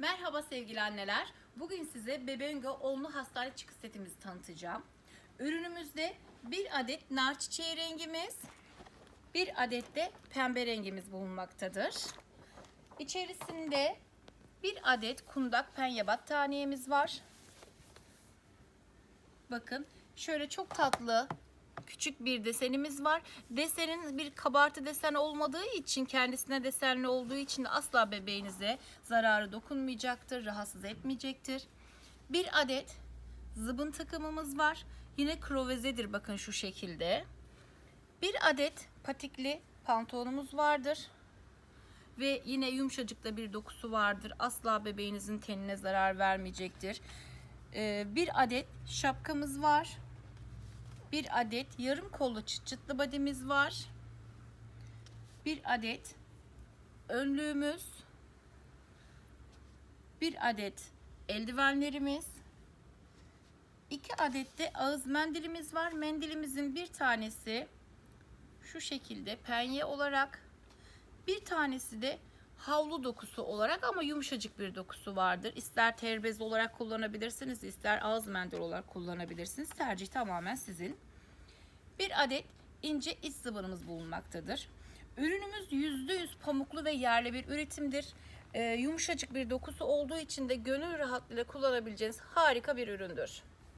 Merhaba sevgili anneler. Bugün size Bebengo Onlu Hastane Çıkış setimizi tanıtacağım. Ürünümüzde bir adet nar çiçeği rengimiz, bir adet de pembe rengimiz bulunmaktadır. İçerisinde bir adet kundak penye battaniyemiz var. Bakın şöyle çok tatlı küçük bir desenimiz var. Desenin bir kabartı desen olmadığı için kendisine desenli olduğu için asla bebeğinize zararı dokunmayacaktır, rahatsız etmeyecektir. Bir adet zıbın takımımız var. Yine krovezedir bakın şu şekilde. Bir adet patikli pantolonumuz vardır. Ve yine yumuşacık da bir dokusu vardır. Asla bebeğinizin tenine zarar vermeyecektir. Ee, bir adet şapkamız var. Bir adet yarım kollu çıt çıtlı badimiz var. Bir adet önlüğümüz. Bir adet eldivenlerimiz. iki adet de ağız mendilimiz var. Mendilimizin bir tanesi şu şekilde penye olarak bir tanesi de havlu dokusu olarak ama yumuşacık bir dokusu vardır. İster terbez olarak kullanabilirsiniz, ister ağız mendil olarak kullanabilirsiniz. Tercih tamamen sizin. Bir adet ince iç sıvırımız bulunmaktadır. Ürünümüz %100 pamuklu ve yerli bir üretimdir. Ee, yumuşacık bir dokusu olduğu için de gönül rahatlığıyla kullanabileceğiniz harika bir üründür.